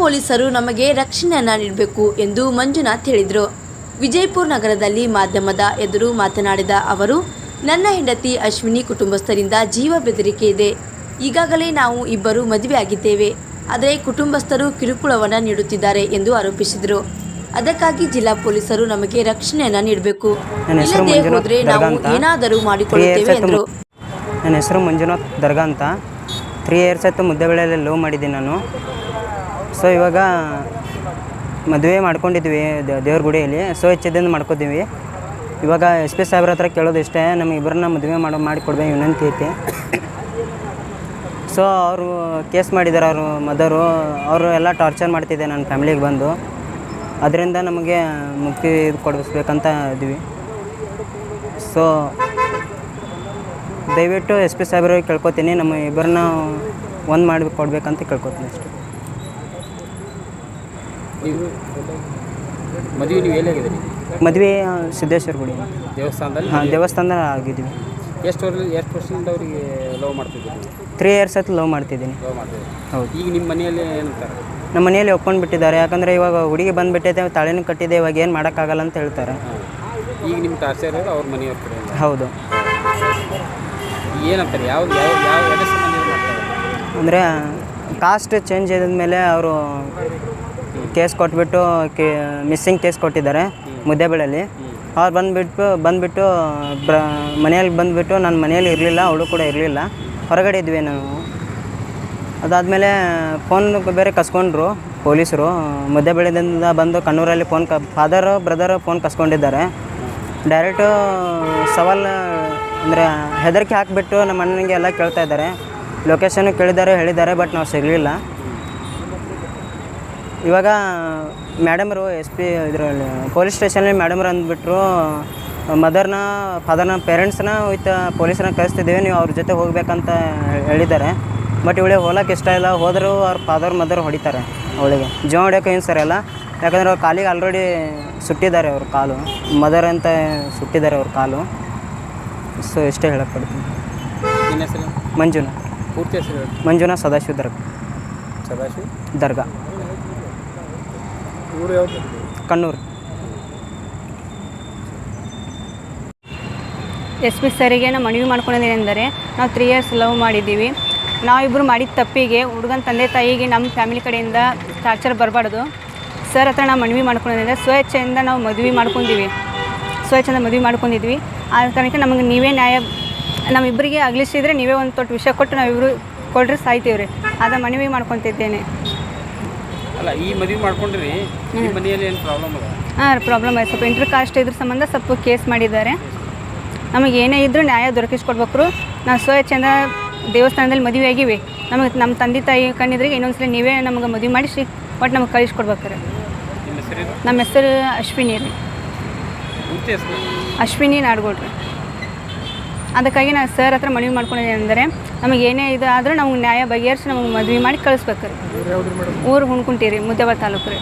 ಪೊಲೀಸರು ನಮಗೆ ರಕ್ಷಣೆಯನ್ನ ನೀಡಬೇಕು ಎಂದು ಮಂಜುನಾಥ್ ಹೇಳಿದರು. ವಿಜಯಪುರ ನಗರದಲ್ಲಿ ಮಾಧ್ಯಮದ ಎದುರು ಮಾತನಾಡಿದ ಅವರು ನನ್ನ ಹೆಂಡತಿ ಅಶ್ವಿನಿ ಕುಟುಂಬಸ್ಥರಿಂದ ಜೀವ ಬೆದರಿಕೆ ಇದೆ. ಈಗಾಗಲೇ ನಾವು ಇಬ್ಬರು ಮದುವೆಯಾಗಿದ್ದೇವೆ ಆದರೆ ಕುಟುಂಬಸ್ಥರು ಕಿರುಕುಳವನ್ನು ನೀಡುತ್ತಿದ್ದಾರೆ ಎಂದು ಆರೋಪಿಸಿದರು. ಅದಕ್ಕಾಗಿ ಜಿಲ್ಲಾ ಪೊಲೀಸರು ನಮಗೆ ರಕ್ಷಣೆಯನ್ನು ನೀಡಬೇಕು. ಇಲ್ಲದೇ ಹೋದ್ರೆ ನಾವು. ಏನಾದರೂ ಮಾಡಿಕೊಳ್ಳುತ್ತೇವೆ ಎಂದರು. ನನ್ನ ಹೆಸರು ಮಂಜುನಾಥ್ ದರ್ಗಾ ಅಂತ. ತ್ರೀ ಇಯರ್ಸ್ ಆಯಿತು ಮುದ್ದೆಬೇಳೆಯಲ್ಲಿ ಲವ್ ಮಾಡಿದ್ದೀನಿ ನಾನು. ಸೊ ಇವಾಗ ಮದುವೆ ಮಾಡ್ಕೊಂಡಿದ್ವಿ ದೇವ್ರ ಗುಡಿಯಲ್ಲಿ. ಸೊ ಹೆಚ್ಚಿದ್ದಿಂದ ಮಾಡ್ಕೋತೀವಿ. ಇವಾಗ ಎಸ್ ಪಿ ಸಾಹೇಬ್ರ ಹತ್ರ ಕೇಳೋದು ಇಷ್ಟೇ, ನಮಗೆ ಇಬ್ಬರನ್ನ ಮದುವೆ ಮಾಡೋ ಮಾಡಿಕೊಡ್ಬೇಕು ವಿನಂತಿ ಐತಿ. ಸೊ ಅವರು ಕೇಸ್ ಮಾಡಿದ್ದಾರೆ ಅವರು ಮದರು. ಅವರು ಎಲ್ಲ ಟಾರ್ಚರ್ ಮಾಡ್ತಿದ್ದೆ ನನ್ನ ಫ್ಯಾಮಿಲಿಗೆ ಬಂದು. ಅದರಿಂದ ನಮಗೆ ಮುಕ್ತಿ ಇದು ಕೊಡಿಸ್ಬೇಕಂತ ಇದ್ವಿ. ಸೊ ದಯವಿಟ್ಟು ಎಸ್ ಪಿ ಸಾಹೇಬ್ರಿಗೆ ಕೇಳ್ಕೊತೀನಿ, ನಮ್ಮ ಇಬ್ಬರನ್ನ ಒಂದು ಮಾಡಿ ಕೊಡಬೇಕಂತ ಕೇಳ್ಕೊತೀನಿ ಅಷ್ಟೇ. ನೀವು ಮದುವೆ ನೀವು ಎಲ್ಲಾಗಿದ್ದೀರಿ ಮದುವೆ ಸಿದ್ದೇಶ್ವರ ಗುಡಿ. ದೇವಸ್ಥಾನದಲ್ಲಿ ಹಾಂ ದೇವಸ್ಥಾನ ಆಗಿದ್ವಿ ಎಷ್ಟು ವರ್ಷ ಎಷ್ಟು ವರ್ಷದಿಂದ ಅವರಿಗೆ ಲವ್ ಮಾಡ್ತಿದ್ದೀರಿ? ತ್ರೀ ಇಯರ್ಸ್ ಹತ್ತು ಲವ್ ಮಾಡ್ತಿದ್ದೀನಿ. ಲವ್ ಮಾಡ್ತಿದ್ದೀರಿ. ಹೌದು. ಈಗ ನಿಮ್ಮ ಮನೆಯಲ್ಲಿ ಏನಂತಾರೆ ನಮ್ಮ ಮನೆಯಲ್ಲಿ ಒಪ್ಕೊಂಡು ಬಿಟ್ಟಿದ್ದಾರೆ ಯಾಕಂದರೆ ಇವಾಗ ಹುಡುಗಿ ಬಂದುಬಿಟ್ಟಿದೆ ತಾಳೆನೂ ಕಟ್ಟಿದೆ ಇವಾಗ ಏನು ಮಾಡೋಕ್ಕಾಗಲ್ಲ ಅಂತ ಹೇಳ್ತಾರೆ. ಈಗ ನಿಮ್ಮ ಟಾರ್ಚರ್ ಅವ್ರ ಮನೆಯವ್ರ ಕಡೆ ಹೌದು. ಏನಂತಾರೆ ಯಾವ ಯಾವ ಯಾವ ಅಂದರೆ ಕಾಸ್ಟ್ ಚೇಂಜ್ ಆದಮೇಲೆ ಅವರು ಕೇಸ್ ಕೊಟ್ಬಿಟ್ಟು ಕೇ ಮಿಸ್ಸಿಂಗ್ ಕೇಸ್ ಕೊಟ್ಟಿದ್ದಾರೆ ಮುದ್ದೆಬೇಳಲ್ಲಿ. ಅವ್ರು ಬಂದುಬಿಟ್ಟು ಬಂದುಬಿಟ್ಟು ಬ್ರ ಮನೆಯಲ್ಲಿ ಬಂದುಬಿಟ್ಟು ನಾನು ಮನೆಯಲ್ಲಿ ಇರಲಿಲ್ಲ ಅವಳು ಕೂಡ ಇರಲಿಲ್ಲ. ಹೊರಗಡೆ ಇದ್ವಿ ನಾವು. ಅದಾದಮೇಲೆ ಫೋನ್ ಬೇರೆ ಕಸ್ಕೊಂಡ್ರು ಪೊಲೀಸರು. ಮುದ್ದೆಬೇಳೆದಿಂದ ಬಂದು ಕಣ್ಣೂರಲ್ಲಿ ಫೋನ್ ಕ ಫಾದರು ಬ್ರದರು ಫೋನ್ ಕಸ್ಕೊಂಡಿದ್ದಾರೆ. ಡೈರೆಕ್ಟು ಸವಾಲ್ ಅಂದರೆ ಹೆದರಿಕೆ ಹಾಕಿಬಿಟ್ಟು ನಮ್ಮ ಅಣ್ಣನಿಗೆ ಎಲ್ಲ ಕೇಳ್ತಾ ಇದ್ದಾರೆ. ಲೊಕೇಶನ್ ಕೇಳಿದ್ದಾರೆ ಹೇಳಿದ್ದಾರೆ ಬಟ್ ನಾವು ಸಿಗಲಿಲ್ಲ. ಇವಾಗ ಮೇಡಮ್ರು ಎಸ್ ಪಿ ಇದರಲ್ಲಿ ಪೊಲೀಸ್ ಸ್ಟೇಷನಲ್ಲಿ ಮೇಡಮ್ರು ಅಂದ್ಬಿಟ್ರು ಮದರ್ನ ಫಾದರ್ನ ಪೇರೆಂಟ್ಸ್ನ ವಿತ್ ಪೊಲೀಸ್ನ ಕಳಿಸ್ತಿದ್ದೀವಿ ನೀವು ಅವ್ರ ಜೊತೆ ಹೋಗ್ಬೇಕಂತ ಹೇಳಿದ್ದಾರೆ. ಬಟ್ ಇವಳಿಗೆ ಹೋಗಕ್ಕೆ ಇಷ್ಟ ಇಲ್ಲ ಹೋದರೂ ಅವ್ರ ಫಾದರ್ ಮದರ್ ಹೊಡಿತಾರೆ ಅವಳಿಗೆ. ಜೀವ ಹೊಡ್ಯೋಕೆ ಏನು ಸರಿಯಲ್ಲ ಯಾಕಂದ್ರೆ ಅವ್ರ ಕಾಲಿಗೆ ಆಲ್ರೆಡಿ ಸುಟ್ಟಿದ್ದಾರೆ ಅವ್ರ ಕಾಲು. ಮದರ್ ಅಂತ ಸುಟ್ಟಿದ್ದಾರೆ ಅವ್ರ ಕಾಲು. ಸೊ ಇಷ್ಟೇ ಹೇಳಕ್ಕೆ ಪಡ್ತೀನಿ ಮಂಜುನಾ. ಪೂರ್ತಿ ಮಂಜುನಾ ಸದಾಶಿವ ದರ್ಗ. ಸದಾಶಿವ್? ದರ್ಗಾ. ಊರು ಯಾವುದು? ಕಣ್ಣೂರು. ಎಸ್ ಪಿ ಸರಿಗೆ ನಾವು ಮನವಿ ಮಾಡ್ಕೊಳ್ಳೋದೇನೆಂದರೆ ನಾವು ತ್ರೀ ಇಯರ್ಸ್ ಲವ್ ಮಾಡಿದ್ದೀವಿ. ನಾವಿಬ್ಬರು ಮಾಡಿದ ತಪ್ಪಿಗೆ ಹುಡುಗನ ತಂದೆ ತಾಯಿಗೆ ನಮ್ಮ ಫ್ಯಾಮಿಲಿ ಕಡೆಯಿಂದ ಟಾರ್ಚರ್ ಬರಬಾರ್ದು. ಸರ್ ಹತ್ರ ನಾವು ಮನವಿ ಮಾಡ್ಕೊಳ್ಳೋದಂದರೆ ಸ್ವಚ್ಛೆಯಿಂದ ನಾವು ಮದುವೆ ಮಾಡ್ಕೊಂಡಿವಿ ಸ್ವೇಚ್ಛೆಯಿಂದ ಮದುವೆ ಮಾಡ್ಕೊಂಡಿದ್ವಿ ಆ ಕಾರಣಕ್ಕೆ ನಮಗೆ ನೀವೇ ನ್ಯಾಯ ನಮ್ಮಿಬ್ಬರಿಗೆ ಅಗಲಿಸಿದರೆ ನೀವೇ ಒಂದು ತೊಟ್ಟು ವಿಷಯ ಕೊಟ್ಟು ನಾವಿಬ್ಬರು ಕೊಡ್ರೆ ಸಾಯ್ತೀವಿ ರೀ ಅದ ಮನವಿ ಮಾಡ್ಕೊತಿದ್ದೇನೆ. ಅಲ್ಲ ಈ ಮದುವೆ ಮಾಡ್ಕೊಂಡ್ರಿ ಈ ಮನೆಯಲ್ಲಿ ಏನು ಪ್ರಾಬ್ಲಮ್ ಅದ? ಹಾಂ ಪ್ರಾಬ್ಲಮ್ ಆಯ್ತು. ಸ್ವಲ್ಪ ಇಂಟರ್ ಕಾಸ್ಟ್ ಇದ್ರ ಸಂಬಂಧ ಸ್ವಲ್ಪ ಕೇಸ್ ಮಾಡಿದ್ದಾರೆ. ನಮಗೆ ಏನೇ ಇದ್ರೂ ನ್ಯಾಯ ದೊರಕಿಸ್ಕೊಡ್ಬೇಕು ನಾವು ಸ್ವಚ್ಛಂದ ದೇವಸ್ಥಾನದಲ್ಲಿ ಮದುವೆ ಆಗಿವಿ. ನಮಗೆ ನಮ್ಮ ತಂದೆ ತಾಯಿ ಕಣ್ಣಿದ್ರಿಗೆ ಇನ್ನೊಂದ್ಸಲ ನೀವೇ ನಮಗೆ ಮದುವೆ ಮಾಡಿಸಿ ಒಟ್ಟು ನಮಗೆ ಕಳಿಸ್ಕೊಡ್ಬೇಕ್ರಿ. ನಿಮ್ಮ ಹೆಸರು ಅಶ್ವಿನಿ ರೀ. ಅಶ್ವಿನಿ ನಾಡ್ಗೋಡ್ರಿ. ಅದಕ್ಕಾಗಿ ನಾನು ಸರ್ ಹತ್ರ ಮನವಿ ಮಾಡ್ಕೊಂಡಿದ್ದೆ ಅಂದರೆ ನಮಗೆ ಏನೇ ಇದು ಆದರೂ ನಮ್ಗೆ ನ್ಯಾಯ ಬಗೆಹರಿಸಿ ನಮಗೆ ಮದುವೆ ಮಾಡಿ ಕಳಿಸ್ಬೇಕು ರೀ. ಊರು ಹುಣ್ಕುಂಟಿ ರೀ ತಾಲೂಕು ರೀ.